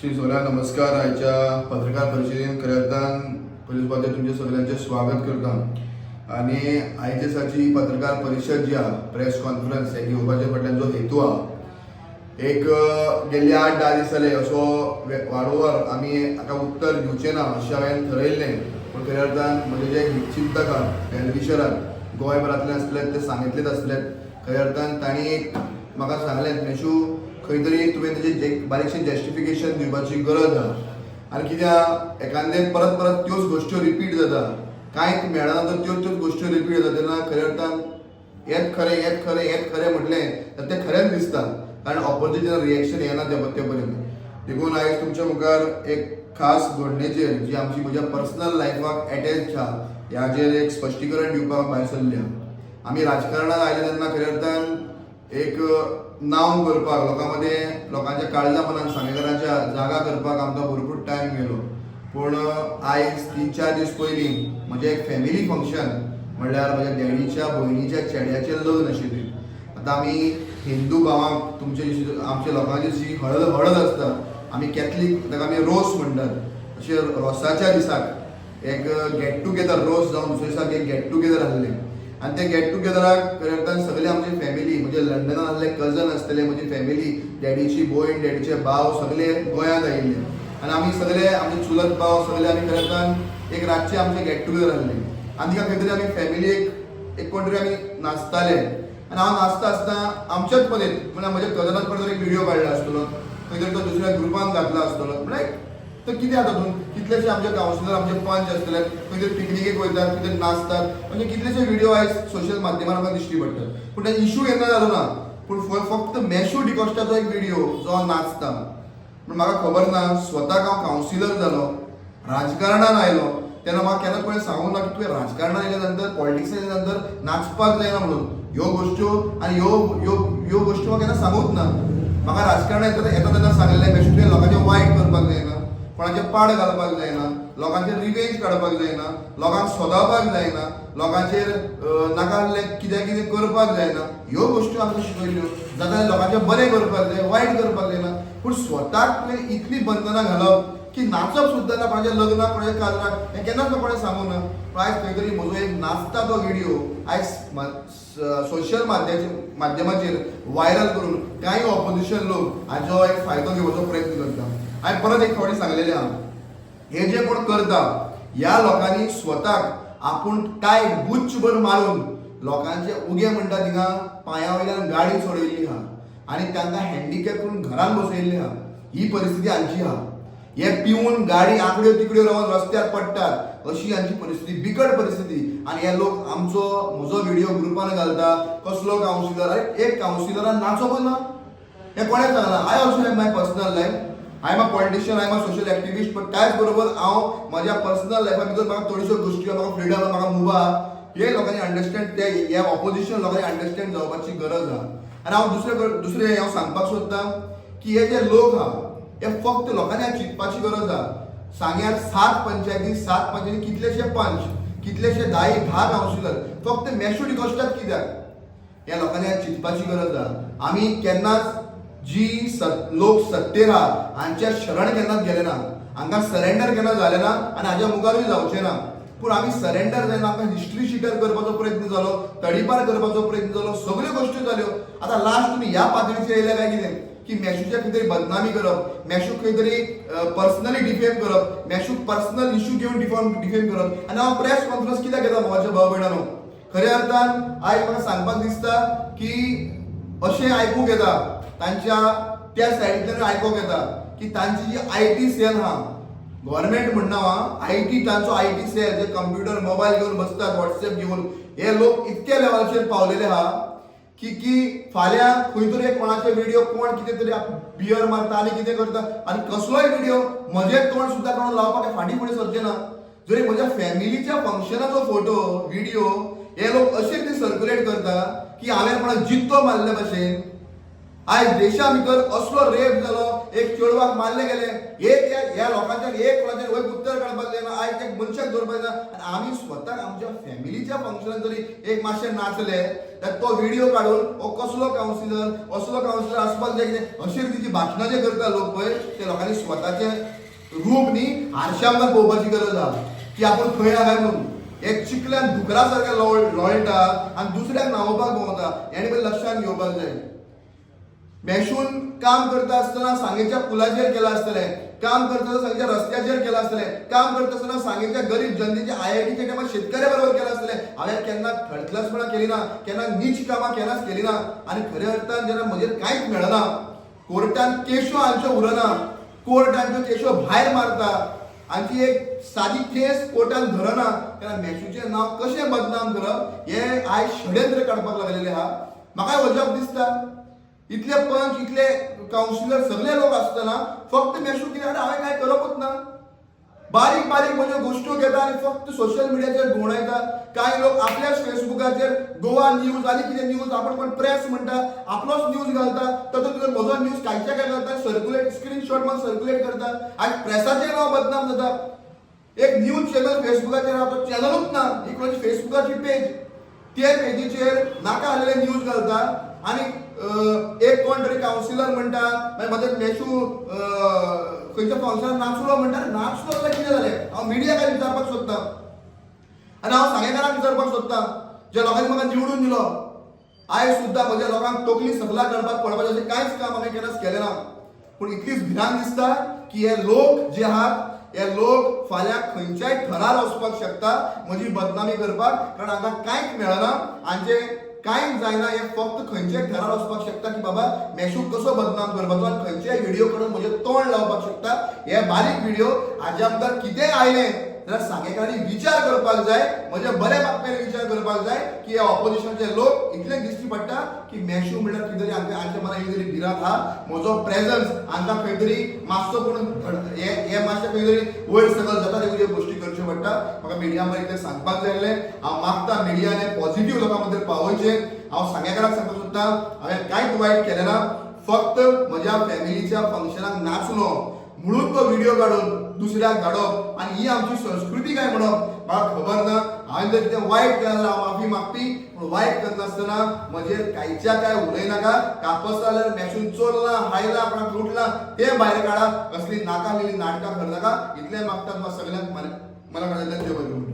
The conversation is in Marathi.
श्री सोला नमस्कार. आयच्या पत्रकार परिशदेन खऱ्यांतान पोलीस पाटील तुमचे सगळ्यांचे स्वागत करता. आणि आयचे दिसाची पत्रकार परिषद जी आहा प्रेस कॉन्फरन्स हे घेवपाच्या फाटल्यान जो हेतू आहा एक गेल्ले आठ धा दीस जाले असो वे- वारंवार आमी हाका उत्तर दिवचें ना अशें हांवें थरयल्लें पूण खऱ्या अर्थान म्हजे जे चिंतकान वेलविशरान गोंयभरांतले आसले ते सांगितलेच आसले खऱ्या अर्थान तांणी एक म्हाका सांगलें मेशू खंय तरी तुवें तेजें जे बारीकशें जस्टिफिकेशन दिवपाची गरज आहा. आनी कित्याक एखादे परत परत त्योच गोश्ट्यो रिपीट जाता कांयच मेळना तर त्योच त्योच गोश्ट्यो रिपीट जाता तेन्ना खऱ्या अर्थान हेंच खरें हेच खरें हेच खरें म्हटलें तर तें खरेंच दिसता कारण ऑपोजिशन रिएक्शन येना ते ते पर्यंत देखून आयज तुमच्या मुखार एक खास घडणेचेर जी आमची म्हज्या पर्सनल लायफाक अटॅच आहा ह्याचेर एक स्पश्टीकरण दिवपाक भायर सरल्या आमी राजकारणांत आयले तेन्ना खऱ्या अर्थान एक नांव करपाक लोकां मदें लोकांच्या काळजा मनान सांगेकारांच्या जागा करपाक आमकां भरपूर टायम गेलो पूण आयज तीन चार दीस पयलीं म्हजें एक फॅमिली फंक्शन म्हणल्यार म्हज्या डॅडीच्या भयणीच्या चेड्याचें लग्न आशिल्लें. आतां आमी हिंदू भावांक तुमचे आमच्या लोकांची जी हळद हळद आसता आमी कॅथलीक ताका आमी रोस म्हणटात. अशे रोसाच्या दिसाक एक गेट टुगेदर रोस जावन दुसऱ्या दिसाक एक गेट टुगेदर आसलें. आनी ते गेट टुगेदराक खरें सगळे आमची फॅमिली म्हणजे लंडनात आसले कजन आसतले म्हजी फॅमिली डॅडीची भयण डॅडीचे भाव सगळे गोंयांत आयिल्ले आनी आमी सगळे आमचे चुलत भाव सगळे आमी खरें एक रातचे आमचे गेट टुगेदर आसले आनी तिका खंय तरी आमी फॅमिली एक एक कोण तरी आमी नाचताले. आनी हांव नाचता आसतना आमच्याच पदेन म्हणजे म्हज्या कजनाक कोण तरी एक व्हिडिओ काढला आसतलो खंय तरी तो दुसऱ्या ग्रुपान घातला आसतलो म्हणजे तर कितें जाता तातूंत कितलेशे आमचे कावन्सिलर आमचे पंच आसतले खंय पिकनिकेक वयतात खंय नाचतात म्हणजे कितलेशे व्हिडिओ आयज सोशल माध्यमार आमकां दिश्टी पडटात पूण ते इशू केन्ना जालो ना पूण फक्त मॅशू डिकॉस्टाचो एक व्हिडिओ जो हांव नाचता पूण म्हाका खबर ना स्वताक हांव कावन्सिलर जालो राजकारणान आयलो तेन्ना म्हाका केन्ना कोणें सांगूंक ना की तुवें राजकारणान आयल्या नंतर पॉलिटिक्स आयल्या नंतर नाचपाक जायना म्हणून. ह्यो गोश्ट्यो आनी ह्यो ह्यो ह्यो गोश्ट्यो म्हाका केन्ना सांगूंक ना. म्हाका राजकारणान येता येता तेन्ना सांगलेलें बेश्ट तुवें लोकांचें वायट करपाक जायना. कोणाचे पाड घालपाक जायना लोकांचेर रिवेंज काडपाक जायना लोकांक सोदावपाक जायना लोकांचेर नाकाल्ले कितें कितें करपाक जायना. ह्यो गोश्ट्यो आमकां शिकयल्यो. जाता जाल्यार लोकांचें बरें करपाक जाय वायट करपाक जायना. पूण स्वताक इतलीं बंधनां घालप की नाचप सुद्दां ना कोणाच्या लग्नाक कोणाच्या काजराक हें केन्नाच म्हाका कोणें सांगूंक ना. पूण आयज खंय तरी म्हजो एक नाचता तो व्हिडिओ आयज सोशल माध्यमाचेर वायरल व्हायरल करून कांय ऑपोजिशन लोक हाजो एक फायदो घेवपाचो प्रयत्न करता हांवें परत एक फावटी सांगलेलें आहा. हे जे कोण करता ह्या लोकांनी स्वताक आपूण काय बुच्चभर मारून लोकांचे उगे म्हणटा तिंगा पांया वयल्यान गाडी सोडयल्ली आहा आनी तांकां हँडिकॅप करून घरान बसयल्ली आहा ही परिस्थिती हांची आहा हे पिवन गाडी आकड्यो तिकड्यो रावन रस्त्यार पडटात अशी हांची परिस्थिती बिकट परिस्थिती. आनी हे लोक आमचो म्हजो व्हिडिओ ग्रुपान घालता कसलो कावन्सिलर अरे एक कावन्सिलरान नाचोच ना. हे कोणें सांगला I also have my personal life I am a politician I am a social activist पण त्याचबरोबर हांव म्हज्या पर्सनल लायफा भितर म्हाका थोड्योश्यो गोश्टी म्हाका फ्रिडम म्हाका मुभा हे लोकांनी अंडरस्टँड ते ह्या ऑपोजिशन लोकांनी अंडरस्टँड जावपाची गरज आहा आनी हांव दुसरे दुसरें हांव सांगपाक सोदतां की हे जे लोक आहा हे फक्त लोकांनी चिंतपाची गरज आहा सांग्यार सात पंचायती सात पंचायती कितलेशे पंच कितलेशे धा धा कावन्सिलर फक्त मॅशू गोश्टात कित्याक या लोकांनी चिंतपाची गरज आहा आमी केन्नाच जी सत लोक सत्तेरा आहा हांच्या शरण केन्नाच गेले ना हांकां सरेंडर केन्ना जालें ना आनी हाज्या मुखारूय जावचे ना. पूण आमी सरेंडर जायना आमकां हिस्ट्री शिटर करपाचो प्रयत्न जालो तडीपार करपाचो प्रयत्न जालो सगळ्यो गोश्टी जाल्यो आतां लास्ट तुमी ह्या पातळीचेर येयले काय कितें? की मॅशूच्या खंय तरी बदनामी करप मॅशूक खंय तरी पर्सनली डिफेम करप मॅशूक पर्सनल इश्यू घेवन डिफॉर्म डिफेम करप. आनी हांव प्रेस कॉन्फरन्स कित्याक घेता भावाच्या भाव भयणानो? खऱ्या अर्थान आयज म्हाका सांगपाक दिसता की अशें आयकूंक येता. तांच्या त्या सायडींतल्यान आयकूंक येता की? तांची जी आय टी सेल आहा गव्हर्मेंट म्हणना आय टी तांचो आय टी सेल जे कम्प्युटर मोबायल घेवन बसतात व्हॉट्सएप घेवन हे लोक इतक्या लेवलाचेर पावलेले आहा की की फाल्यां खंय तरी एक कोणाचे व्हिडिओ कोण कितें तरी बियर मारता आनी कितें करता आनी कसलोय व्हिडिओ म्हजें तोंड सुद्दां कोणाक लावपाक फाटीं फुडें सरचें ना. जरी म्हज्या फॅमिलीच्या फंक्शनाचो फोटो व्हिडिओ हे लोक अशे कितें सर्क्युलेट करता की हांवें कोणाक जित्तो मारले भशेन आयज देशा भितर असलो रेप जालो एक चेडवाक मारले गेले एक ह्या लोकांच्या एक कोणाच्या वय उत्तर काडपाक जायना आयज एक मनशाक दवरपाक जाय आनी आमी स्वताक आमच्या फॅमिलीच्या फंक्शनान जरी एक मातशे नाचले तर तो व्हिडिओ काढून हो कसलो कावन्सिलर असलो कावन्सिलर आसपाक जाय कितें अशी तिची भाशणां जे करता लोक पळय ते लोकांनी स्वताचे रूप न्ही हारशांवर पळोवपाची गरज आहा की आपूण खंय आहा काय म्हणून. एक चिकल्यान दुकरा सारके लोळटा आनी दुसऱ्याक न्हांवपाक भोंवता हेणे पयलीं लक्षात घेवपाक जाय मॅशून काम करता आसतना सांगेच्या पुलाचेर केला आसतले काम करता आसतना सांगेच्या रस्त्याचेर केला आसतले काम करता आसतना सांगेच्या गरीब जनतेचे आय आय टीच्या टायमार शेतकऱ्या बरोबर केला आसतले हांवें केन्ना थर्ड केली ना. केन्ना नीच कामां केन्नाच केली ना. आनी खऱ्या अर्थान जेन्ना म्हजेर कांयच मेळना कोर्टान केशो हांच्यो उरना. कोर्टांच्यो केशो भायर मारता. आमची एक सादी केस कोर्टान धरना. तेन्ना मॅशूचें नांव कशें बदनाम करप हे आयज षडयंत्र काडपाक लागलेले आहा म्हाका अजाप दिसता? इतले पंच इतले कावन्सिलर सगळे लोक आसतना फक्त मेशू कितें हांवें काय करपूच ना? बारीक बारीक म्हणजे गोश्ट्यो घेता आनी फक्त सोशल मिडियाचेर घुवणायता कांय लोक आपल्याच फेसबुकाचेर गोवा न्यूज आनी कितें न्यूज आपण पण प्रेस म्हणटा आपलोच न्यूज घालता तातूंत भितर म्हजो न्यूज कांयच्या काय करता सर्क्युलेट स्क्रीनशॉट मारून सर्क्युलेट करता आनी प्रेसाचेर हांव बदनाम जाता एक न्यूज चॅनल फेसबुकाचेर हा तो चॅनलूच ना ही म्हणजे कोणाची फेसबुकाची पेज ते पेजीचेर नाका आलेले न्यूज घालता आनी एक कोण तरी कावन्सिलर म्हणटा मागीर म्हणजे मदत मेशू अं, खंयच्या फंक्शनाक नाचलो म्हणटा नाचलो जाल्यार कितें जालें हांव मिडिया काय विचारपाक सोदतां? आनी हांव सांगेकारांक विचारपाक सोदतां ज्या लोकांनी म्हाका निवडून दिलो आयज सुद्दां म्हज्या लोकांक तकली सकला काडपाक पडपाचें अशें कांयच काम हांवें केन्नाच केलें ना. पूण इतलीच भिरांत दिसता की हे लोक जे आहात हे लोक फाल्यां खंयच्याय थरार वचपाक शकता म्हजी बदनामी करपाक कारण हांकां कांयच मेळना हांचे कांयच जायना हे फक्त खंयच्याय थरार वचपाक शकता की बाबा मेशू कसो बदनाम करपाचो आनी खंयच्याय व्हिडिओ कडून म्हजें तोंड लावपाक शकता? हे बारीक व्हिडिओ हाजे आमकां कितेंय आयलें? जाल्यार सांगेकारांनी विचार करपाक जाय म्हज्या बऱ्या बातम्यान विचार करपाक जाय की हे ऑपोजिशनचे लोक इतले दिश्टी पडटा की मॅशू म्हणल्यार कितें तरी आमच्या हांच्या मनात कितें तरी भिरांत आहा म्हजो प्रेझन्स हांकां खंय तरी मातसो पूण हे मातशें खंय तरी वयर सकल जाता ते गोश्टी करच्यो पडटा म्हाका मिडिया मदीं इतलें सांगपाक जाय आसलें हांव मागता मिडियाने पॉझिटिव्ह लोकां मदीं पावयचे हांव सांगेकाराक सांगपाक सोदतां हांवें कांयच वायट केलें ना फक्त म्हज्या फॅमिलीच्या फंक्शनाक नाचलो म्हणून तो व्हिडिओ काढून दुसऱ्याक धाडप आनी ही आमची संस्कृती काय म्हणप म्हाका खबर ना हांवें जर कितें वायट केलां हांव माफी मागपी पूण वायट करनासतना म्हजेर कांयच्या काय उलयनाका कापस जाल्यार मॅशून चोरला हायला कोणाक लुटला ते भायर काडा असली नाका मेली नाटकां करनाका इतलें मागता तुका सगळ्यांक मला मला कळयलें देव बरें